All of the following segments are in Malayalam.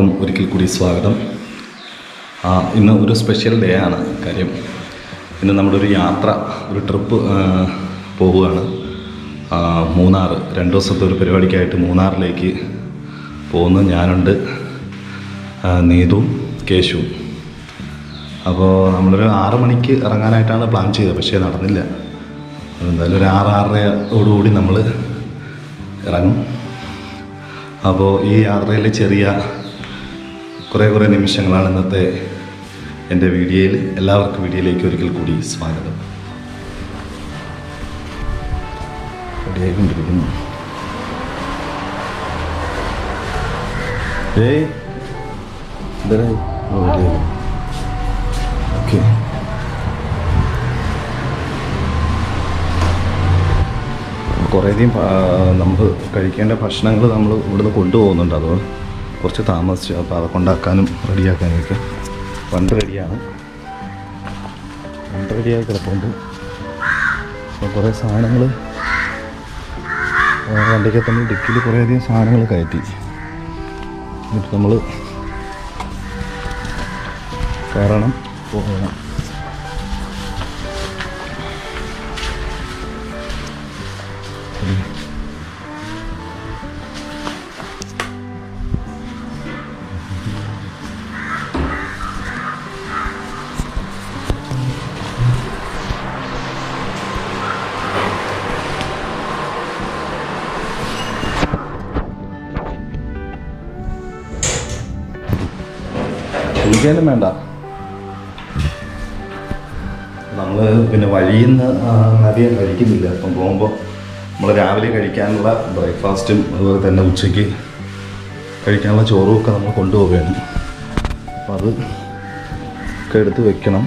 എല്ലാവർക്കും ഒരിക്കൽ കൂടി സ്വാഗതം. ഇന്ന് ഒരു സ്പെഷ്യൽ ഡേ ആണ് കാര്യം. ഇന്ന് നമ്മുടെ ഒരു യാത്ര ഒരു ട്രിപ്പ് പോവുകയാണ്. മൂന്നാർ രണ്ട് ദിവസത്തെ ഒരു പരിപാടിക്കായിട്ട് മൂന്നാറിലേക്ക് പോകുന്നു. ഞാനുണ്ട് നീതു കേശു. അപ്പോൾ നമ്മളൊരു ആറ് മണിക്ക് ഇറങ്ങാനായിട്ടാണ് പ്ലാൻ ചെയ്തത് പക്ഷേ നടന്നില്ല. എന്തായാലും ഒരു ആറ് ആറരയോടുകൂടി നമ്മൾ ഇറങ്ങും. അപ്പോൾ ഈ യാത്രയിൽ ചെറിയ കുറേ കുറേ നിമിഷങ്ങളാണ് ഇന്നത്തെ എന്റെ വീഡിയോയിൽ. എല്ലാവർക്കും വീഡിയോയിലേക്ക് ഒരിക്കൽ കൂടി സ്വാഗതം. റെഡിയായിക്കൊണ്ടിരിക്കുന്നു. കുറേയധികം നമ്മൾ കഴിക്കേണ്ട ഭക്ഷണങ്ങൾ നമ്മൾ ഇവിടുന്ന് കൊണ്ടുപോകുന്നുണ്ട് അത് കുറച്ച് താമസിച്ചു അപ്പോൾ അതൊക്കെ ഉണ്ടാക്കാനും റെഡിയാക്കാനും ഒക്കെ വണ്ടി റെഡിയാണ്. വണ്ടി റെഡിയായി കിടപ്പുണ്ട്. അപ്പോൾ കുറേ സാധനങ്ങൾ വണ്ടിക്ക് തന്നെ ഡിക്കിയിൽ കുറേയധികം സാധനങ്ങൾ കയറ്റി. എന്നിട്ട് നമ്മൾ കയറണം പോകണം. കുളിക്കാനും വേണ്ട. നമ്മൾ പിന്നെ വഴിയിൽ നിന്ന് അധികം കഴിക്കുന്നില്ല. അപ്പം പോകുമ്പോൾ നമ്മൾ രാവിലെ കഴിക്കാനുള്ള ബ്രേക്ക്ഫാസ്റ്റും അതുപോലെ തന്നെ ഉച്ചയ്ക്ക് കഴിക്കാനുള്ള ചോറും ഒക്കെ നമ്മൾ കൊണ്ടുപോവുകയാണ്. അപ്പം അത് ഒക്കെ എടുത്ത് വെക്കണം.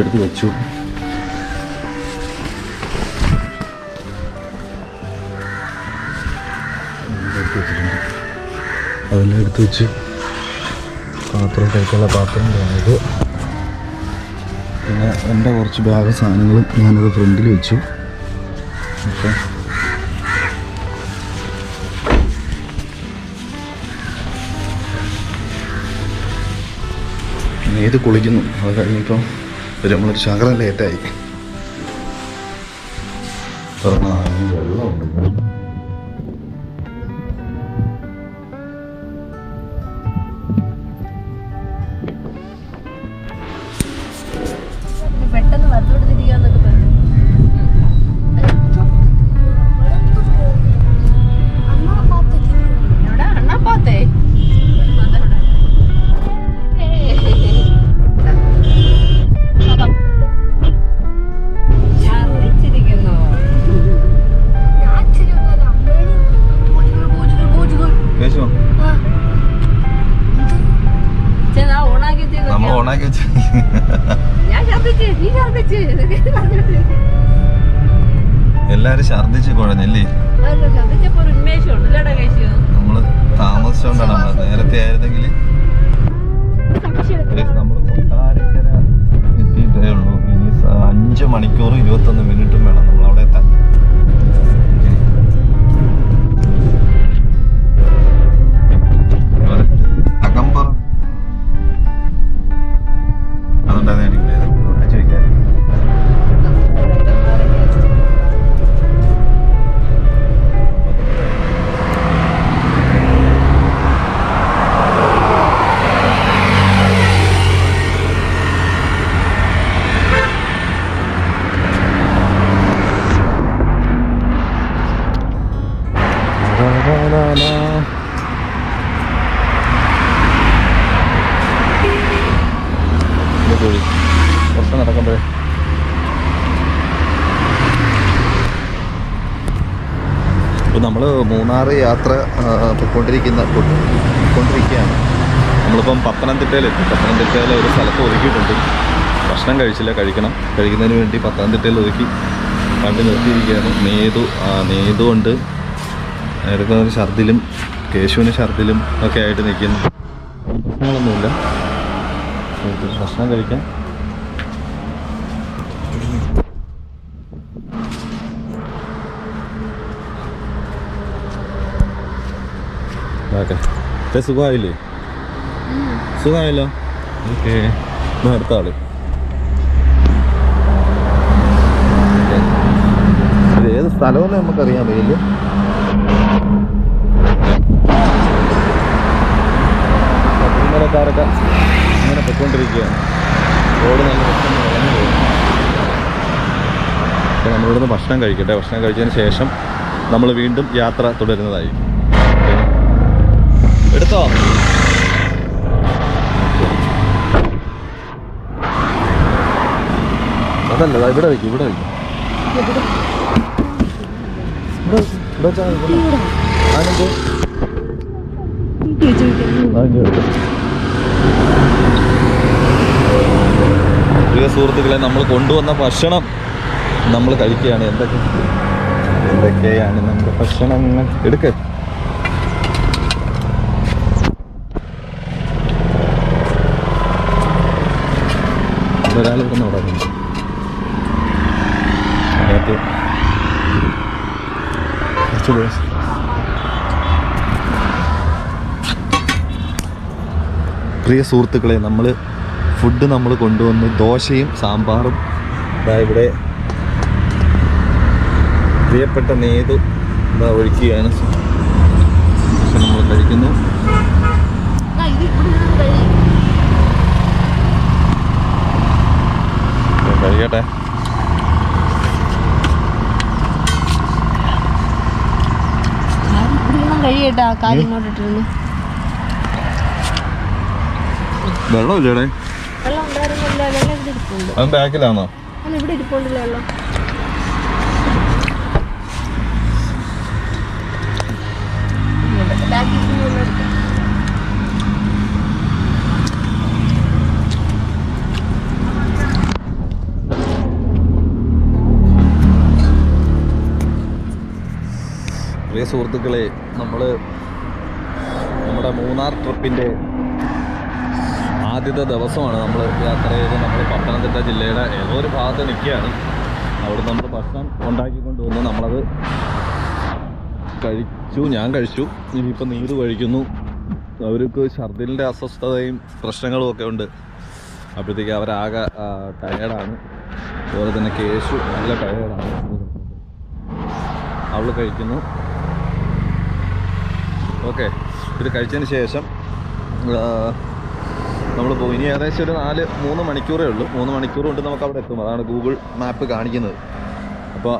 എടുത്ത് വെച്ചു. അതെല്ലാം എടുത്ത് വെച്ച്. പാത്രം കഴിക്കാനുള്ള പാത്രം ഇത് പിന്നെ എന്റെ കുറച്ച് ബാഗ് സാധനങ്ങളും ഞാനത് ഫ്രണ്ടിൽ വെച്ചു. ഓക്കെ. ഏത് കുളിക്കുന്നു. അത് കഴിഞ്ഞിപ്പം നമ്മളൊരു ശകലം ലേറ്റായി തുറന്നാ മണിക്കൂറും ഇരുപത്തൊന്ന് മിനിറ്റും വേണം നമ്മൾ അവിടെ മൂന്നാർ യാത്ര പോയിക്കൊണ്ടിരിക്കുന്ന പൊയ്ക്കൊണ്ടിരിക്കുന്ന പൊ- പൊയ്ക്കൊണ്ടിരിക്കുകയാണ്. നമ്മളിപ്പം പത്തനംതിട്ടയിലെത്തി പത്തനംതിട്ടയിൽ ഒരു സ്ഥലത്ത് ഒതുക്കിയിട്ടുണ്ട്. ഭക്ഷണം കഴിച്ചില്ല കഴിക്കണം. കഴിക്കുന്നതിന് വേണ്ടി പത്തനംതിട്ടയിൽ ഒതുക്കി വണ്ടി നിർത്തിയിരിക്കുകയാണ്. നെയ്തു ആ, കൊണ്ട് ഉണ്ട് എടുക്കുന്നതിന് ഛർദിലും കേശുവിന് ഛർദിലും ഒക്കെ ആയിട്ട് നിൽക്കുന്നു. പ്രശ്നങ്ങളൊന്നുമില്ല. ഭക്ഷണം കഴിക്കാൻ ഓക്കെ സുഖമായില്ലേ? സുഖമായല്ലോ? ഓക്കെ. അടുത്ത ആൾ. ഇത് ഏത് സ്ഥലമെന്ന് നമുക്കറിയാൻ വയ്യില്ല പത്തിമലക്കാരൊക്കെ ഇങ്ങനെ പൊയ്ക്കൊണ്ടിരിക്കുകയാണ്. റോഡ് നല്ല പോകും. നമ്മളിവിടുന്ന് ഭക്ഷണം കഴിക്കട്ടെ. ഭക്ഷണം കഴിച്ചതിന് ശേഷം നമ്മൾ വീണ്ടും യാത്ര തുടരുന്നതായി ഓക്കേ. എടുത്തോ. അതല്ല ഇവിടെ വയ്ക്കും ഇവിടെ വയ്ക്കും. പ്രിയ സുഹൃത്തുക്കളെ നമ്മൾ കൊണ്ടുവന്ന ഭക്ഷണം നമ്മൾ കഴിക്കുകയാണ്. എന്തൊക്കെ? എന്തൊക്കെയാണ് നമ്മുടെ ഭക്ഷണങ്ങൾ? എടുക്ക. ഒരാൾ ഇവിടെ നടക്കുന്നു അതിനകത്ത് കുറച്ച് boys. പ്രിയ സുഹൃത്തുക്കളെ നമ്മൾ ഫുഡ് നമ്മൾ കൊണ്ടുവന്ന് ദോശയും സാമ്പാറും ഇതാ ഇവിടെ പ്രിയപ്പെട്ട നേതു ഇതാ ഒഴിക്കുകയാണ്. നമ്മൾ കഴിക്കുന്നു ആ, ഇത് ഇവിടെ ഇരുന്ന് കഴി. ഇതാ കഴിക്കട്ടെ. കഴിയട്ടാ കാര്യം ഇങ്ങോട്ടിട്ടിരുന്നു വെള്ളമില്ലേടെ വെള്ളം ഉണ്ടായിരുന്നില്ല വെള്ളം ഇവിടെ ഇരിപ്പുണ്ട്. അത് ബാക്കിലാണോ? ഇവിടെ ഇരിപ്പുണ്ടല്ലോ വെള്ളം? പ്രിയ സുഹൃത്തുക്കളെ നമ്മൾ നമ്മുടെ മൂന്നാർ ട്രിപ്പിന്റെ ആദ്യത്തെ ദിവസമാണ് നമ്മൾ യാത്ര ചെയ്ത് നമ്മൾ പത്തനംതിട്ട ജില്ലയുടെ ഏതോ ഒരു ഭാഗത്ത് നിൽക്കുകയാണ്. അവിടെ നമ്മൾ ഭക്ഷണം ഉണ്ടാക്കിക്കൊണ്ട് വന്ന് നമ്മളത് കഴിച്ചു ഞാൻ കഴിച്ചു. ഇനിയിപ്പോൾ നീര് കഴിക്കുന്നു. അവർക്ക് ഛർദിലിന്റെ അസ്വസ്ഥതയും പ്രശ്നങ്ങളും ഒക്കെ ഉണ്ട്. അപ്പോഴത്തേക്ക് അവരാകെ ടയേർഡാണ് അതുപോലെ തന്നെ കേശു നല്ല ടയേർഡാണ് അവൾ കഴിക്കുന്നു. ഓക്കെ. ഇത് കഴിച്ചതിന് ശേഷം നമ്മൾ പോകും ഇനി ഏകദേശം ഒരു നാല് മൂന്ന് മണിക്കൂറേ ഉള്ളൂ. മൂന്ന് മണിക്കൂർ കൊണ്ട് നമുക്ക് അവിടെ എത്തും. അതാണ് ഗൂഗിൾ മാപ്പ് കാണിക്കുന്നത്. അപ്പോൾ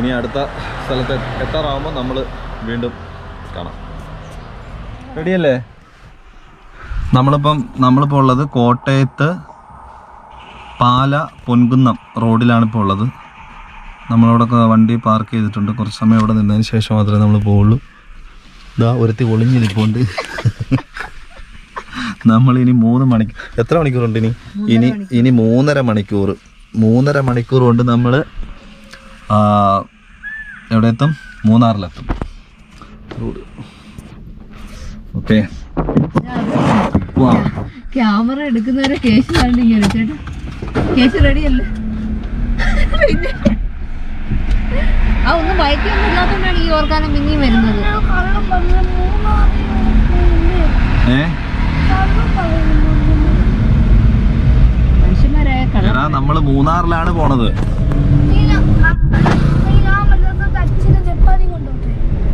ഇനി അടുത്ത സ്ഥലത്ത് എത്താറാകുമ്പോൾ നമ്മൾ വീണ്ടും കാണാം. റെഡിയല്ലേ? നമ്മളിപ്പം നമ്മളിപ്പോൾ ഉള്ളത് കോട്ടയത്ത് പാല പൊൻകുന്നം റോഡിലാണ് ഇപ്പോൾ ഉള്ളത്. നമ്മളവിടെ വണ്ടി പാർക്ക് ചെയ്തിട്ടുണ്ട്. കുറച്ച് സമയം അവിടെ നിന്നതിന് ശേഷം മാത്രമേ നമ്മൾ പോവുള്ളൂ. ഇതാ ഒരുത്തി ഒളിഞ്ഞിരിപ്പുണ്ട് നമ്മൾ ഇനി മൂന്ന് മണിക്കൂർ എത്ര മണിക്കൂറുണ്ട് ഇനി? ഇനി ഇനി മൂന്നര മണിക്കൂർ മൂന്നര മണിക്കൂർ കൊണ്ട് നമ്മൾ എവിടെ എത്തും മൂന്നാറിലെത്തും. ഓക്കെ. ക്യാമറ എടുക്കുന്നവരെ കേസ് കണ്ടിങ്ങനെ ചേട്ടാ. കേസ് റെഡിയല്ലേ? പിന്നെ. ആ ഒന്നും ബൈക്കൊന്നും ഇല്ലാത്തതുകൊണ്ടാണ് ഈ ഓർഗാനം പിന്നെയും വരുന്നത്. നമ്മൾ എടാ മൂന്നാറിലാണ് പോണത്.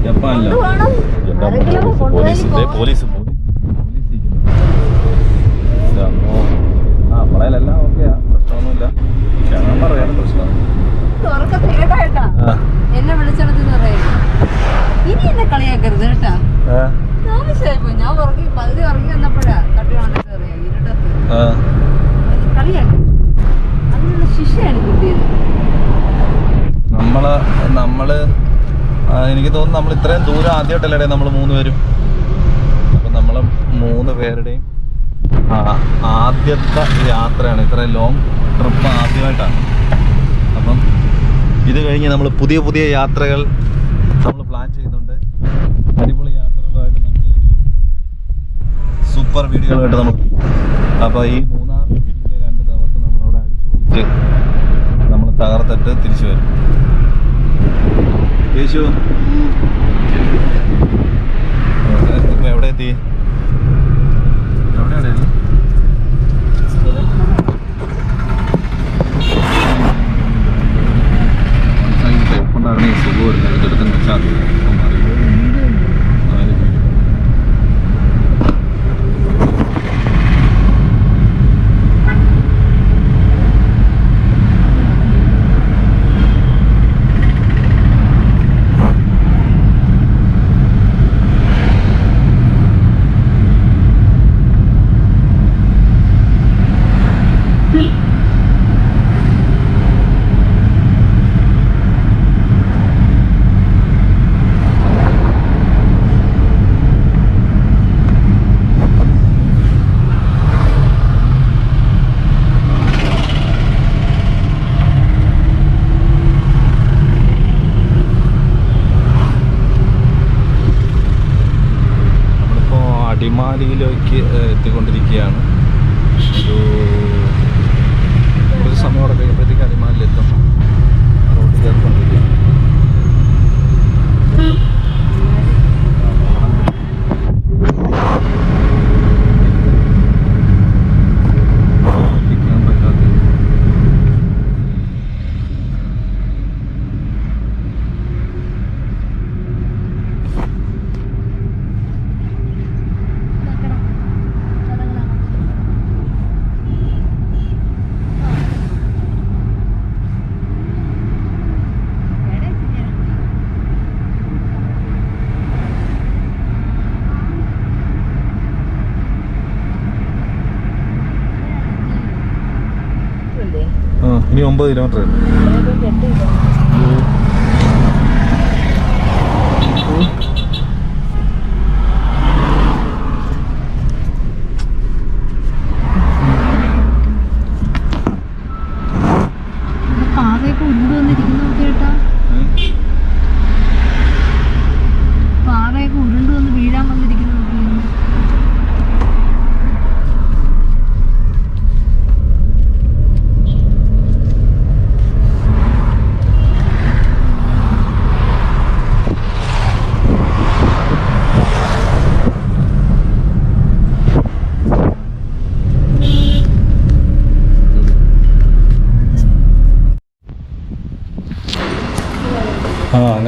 ജപ്പാനിലോ? Police police. ആ ഓക്കെയാ. പ്രശ്നമൊന്നുമില്ല. ഞാൻ പറയാനും പ്രശ്നം എന്നെ വിളിച്ചെടുത്ത് പറയാം. ഇനി എന്നെ കളിയാക്കരുത് കേട്ടാ. ആവശ്യമായിപ്പോ ഞാൻ ഉറങ്ങി പകുതി ഉറങ്ങി വന്നപ്പോഴാ തട്ടി വന്നിട്ട് പറയാം ഇരുട്ടത്ത്. കളിയാക്കി. അതിനുള്ള ശിക്ഷയാണ് കിട്ടിയത്. നമ്മൾ നമ്മൾ എനിക്ക് തോന്നുന്നു നമ്മൾ ഇത്രയും ദൂരം ആദ്യമായിട്ടല്ലേ നമ്മൾ മൂന്ന് പേരും? അപ്പൊ നമ്മൾ മൂന്ന് പേരുടെയും ആദ്യത്തെ യാത്രയാണ്. ഇത്രയും ലോങ് ട്രിപ്പ് ആദ്യമായിട്ടാണ്. അപ്പം ഇത് കഴിഞ്ഞ് നമ്മൾ പുതിയ പുതിയ യാത്രകൾ നമ്മൾ പ്ലാൻ ചെയ്യുന്നുണ്ട്. അടിപൊളി യാത്രകളായിട്ട് നമ്മൾ സൂപ്പർ വീഡിയോകളായിട്ട് നമ്മൾ അപ്പോൾ ഈ മൂന്നാർ രണ്ട് ദിവസം നമ്മളവിടെ അടിച്ചു പൊളിച്ച് നമ്മൾ തകർത്തിട്ട് തിരിച്ചു വരും. യേശു. ഇപ്പം എവിടെ എത്തി? എവിടെ അടിയിലേക്ക് എത്തിക്കൊണ്ടിരിക്കുകയാണ് ഒരു കുറച്ച് സമയം അവിടെ കഴിയുമ്പോഴത്തേക്ക് അടിമാലിലെത്തും റോഡ് കയറിക്കൊണ്ടിരിക്കുകയാണ് എത്തിക്കാൻ പറ്റാത്ത ആ ഇനി ഒമ്പത് കിലോമീറ്റർ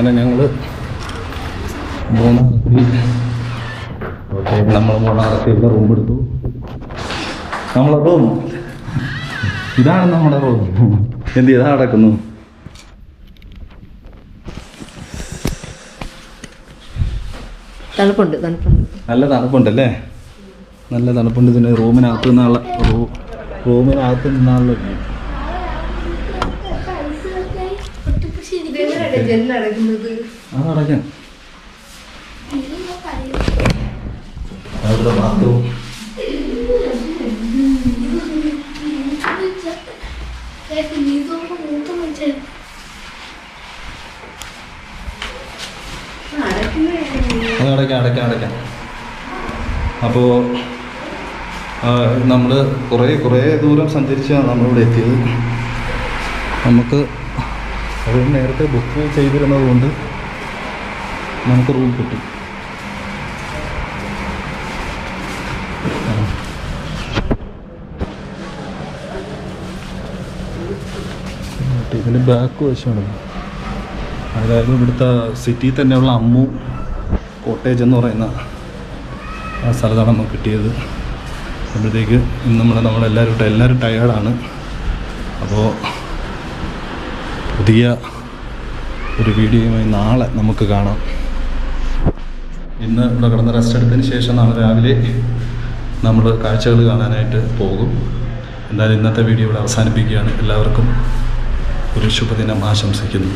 അങ്ങനെ ഞങ്ങൾ മൂന്നാറെത്തി നമ്മൾ മൂന്നാറെത്തി ഇവിടെ റൂം എടുത്തു. നമ്മളെ റൂം ഇതാണ് നമ്മുടെ റൂം എന്ത് ഇതാ നടക്കുന്നു? തണുപ്പുണ്ട് തണുപ്പുണ്ട്. നല്ല തണുപ്പുണ്ടല്ലേ? നല്ല തണുപ്പുണ്ട് ഇതിന് റൂമിനകത്ത് നിന്നുള്ള റൂമിനകത്ത് നിന്നുള്ള view. ജെല്ലടക്കുന്നത് അത് അടയ്ക്കാം അവിടെ ബാത്റൂം അത് അടയ്ക്കാം അടയ്ക്കാം അടയ്ക്കാം അപ്പോൾ നമ്മൾ കുറേ കുറേ ദൂരം സഞ്ചരിച്ചാണ് നമ്മളിവിടെ എത്തിയത്. നമുക്ക് റൂം നേരത്തെ ബുക്ക് ചെയ്തിരുന്നതുകൊണ്ട് നമുക്ക് റൂം കിട്ടി. ഇതിന് ബാക്ക് വശമാണ്. അതായത് ഇവിടുത്തെ സിറ്റിയിൽ തന്നെയുള്ള അമ്മു കോട്ടേജ് എന്ന് പറയുന്ന ആ സ്ഥലത്താണ് നമുക്ക് കിട്ടിയത്. അപ്പോഴത്തേക്ക് ഇന്ന് നമ്മൾ നമ്മളെല്ലാവരും എല്ലാവരും ടയേർഡാണ് അപ്പോൾ പുതിയ ഒരു വീഡിയോയുമായി നാളെ നമുക്ക് കാണാം. ഇന്ന് ഇവിടെ കിടന്ന് റെസ്റ്റ് എടുത്തതിന് ശേഷം നാളെ രാവിലെ നമ്മൾ കാഴ്ചകൾ കാണാനായിട്ട് പോകും. എന്തായാലും ഇന്നത്തെ വീഡിയോ ഇവിടെ അവസാനിപ്പിക്കുകയാണ്. എല്ലാവർക്കും ഒരു ശുഭദിനം ആശംസിക്കുന്നു.